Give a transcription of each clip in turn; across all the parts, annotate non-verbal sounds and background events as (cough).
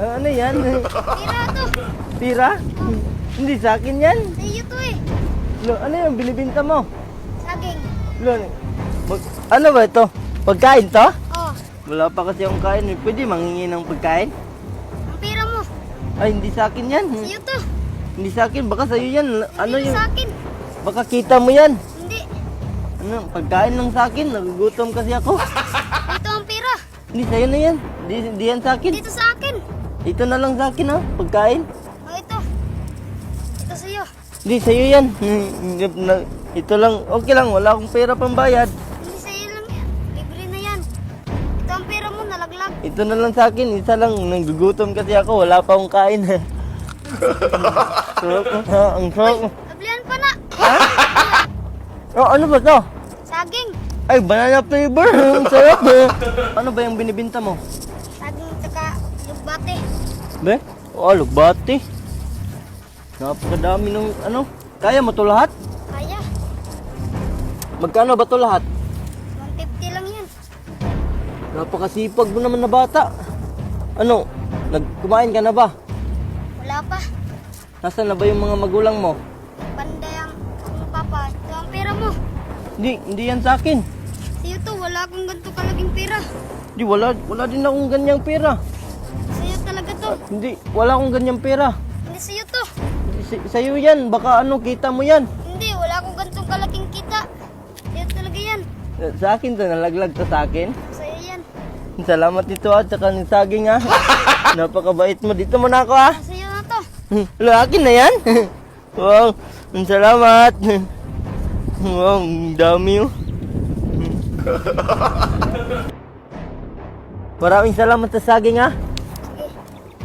Ah, ano yan? Tira to. Pira? Hindi sa akin yan. Sa iyo to eh. Lo, ano yung binibinta mo? Saging. Lo, mag, ano ba ito? Pagkain to? Oh, Wala pa kasi akong kain. eh. Pwede mangingi ng pagkain? ang pera mo. Ay, hindi sa akin yan. Sa iyo to. Hindi sa akin. Baka sa'yo yan. Ano Hindi yung... sa akin. Baka kita mo yan. Hindi. Ano, pagkain lang sa akin. Nagugutom kasi ako. Ito ang pera. Hindi sa'yo na yan. Hindi, hindi yan sa akin. Dito sa akin. Ito na lang sa akin ha. Pagkain. Oh, ito. Ito sa iyo. Hindi, sa'yo yan. Hmm, na- Ito lang. Okay lang. Wala akong pera pambayad. Hindi sa iyo lang yan. Libre na yan. Ito ang pera mo, nalaglag. Ito na lang sa akin. Isa lang. Nagugutom kasi ako. Wala pa akong kain. sarap (laughs) ha. Ang sarap. Nablihan pa na. Oh, ano ba to? Saging. Ay, banana flavor. (laughs) Ang sarap. Ano ba yung binibinta mo? Lugbate. Be? Oh, lugbati. Napakadami ng ano. Kaya mo to lahat? Kaya. Magkano ba to lahat? 150 lang yan. Napakasipag mo naman na bata. Ano? Nagkumain ka na ba? Wala pa. Nasaan na ba yung mga magulang mo? Panday ang ang papa. Ito ang pera mo. Hindi, hindi yan sa akin. Sa iyo to, wala akong ganito kalaging pera. Hindi, wala, wala din akong ganyang pera. To. Hindi, wala akong ganyang pera. Hindi sa iyo to. Sa- Sa'yo yan, baka ano, kita mo yan. Hindi, wala akong ganitong kalaking kita. Sa iyo talaga yan. Sa akin to, nalaglag to sa akin. Sa iyo yan. Salamat dito at saka ng saging ha. (laughs) Napakabait mo. Dito mo na ako ha. Sa iyo na to. Hello, akin na yan. (laughs) wow, ang salamat. (laughs) wow, ang dami oh. Maraming salamat sa saging ha.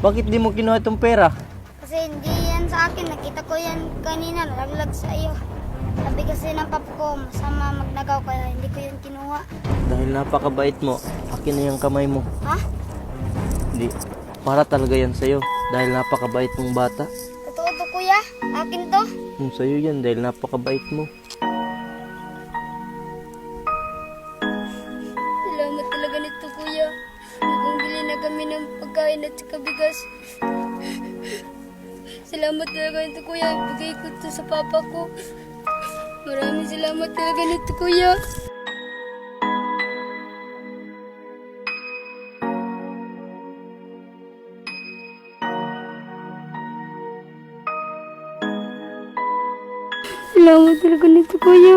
Bakit di mo kinuha itong pera? Kasi hindi yan sa akin. Nakita ko yan kanina. Nalaglag sa iyo. Sabi kasi ng papa ko, masama magnagaw kaya hindi ko yun kinuha. Dahil napakabait mo, akin na yung kamay mo. Ha? Hindi, para talaga yan sa'yo. Dahil napakabait mong bata. Totoo to kuya? Akin to? Yung sa'yo yan dahil napakabait mo. Salamat talaga nito kuya. Ibigay ko to sa papa ko. Maraming salamat talaga nito kuya. Salamat talaga nito kuya.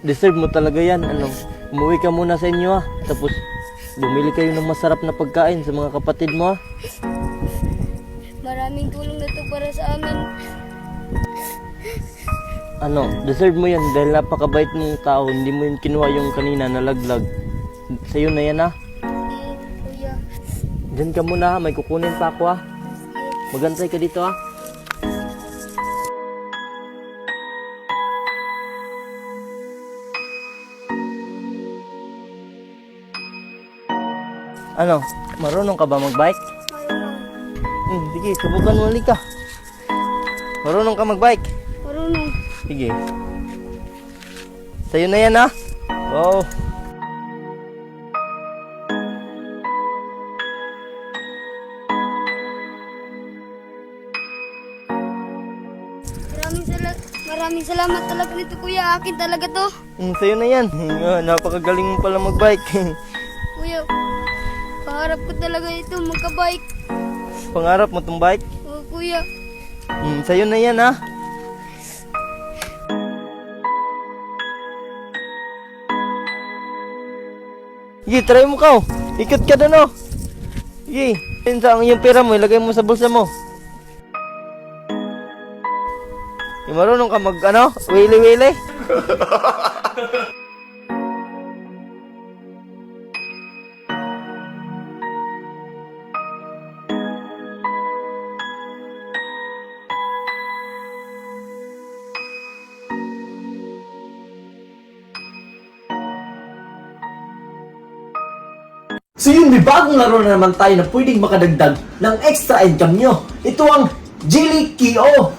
Deserve mo talaga yan. Ano, umuwi ka muna sa inyo ha. Tapos, bumili kayo ng masarap na pagkain sa mga kapatid mo ha. Maraming tulong na to para sa amin. Ano, deserve mo yan dahil napakabait mong tao. Hindi mo yun kinuha yung kanina na laglag. Sa'yo na yan ha. Sige, kuya. Diyan ka muna ha. May kukunin pa ako ha. Magantay ka dito ha. Ano, marunong ka ba magbike? Marunong. Hmm, sige, subukan mo ulit ka. Marunong ka magbike? Marunong. Sige. Sa'yo na yan ha. Wow. Maraming salamat. Maraming salamat talaga nito kuya. Akin talaga to. Hmm, sa'yo na yan. (laughs) Napakagaling mo pala magbike. (laughs) Kuya, pangarap ko talaga ito magka-bike. Pangarap mo tong bike? Oh, kuya. Hmm, sa'yo na yan ha. Sige, try mo ka oh. Ikot ka doon oh. Sige, yun sa yung pera mo, ilagay mo sa bulsa mo. Yung marunong ka mag ano, wili-wili. (laughs) So yun, may bagong laro na naman tayo na pwedeng makadagdag ng extra income nyo. Ito ang Jelly Kio.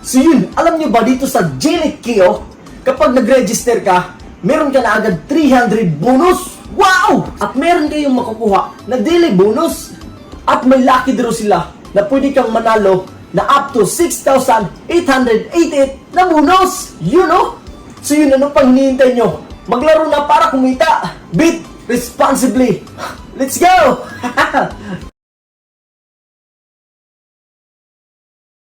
So yun, alam nyo ba dito sa Jelly Kio, kapag nag-register ka, meron ka na agad 300 bonus! Wow! At meron kayong makukuha na daily bonus. At may lucky draw sila na pwede kang manalo na up to 6,888 na bonus! You know? So yun, ano pang hinihintay nyo? Maglaro na para kumita! Beat responsibly! Let's go! (laughs)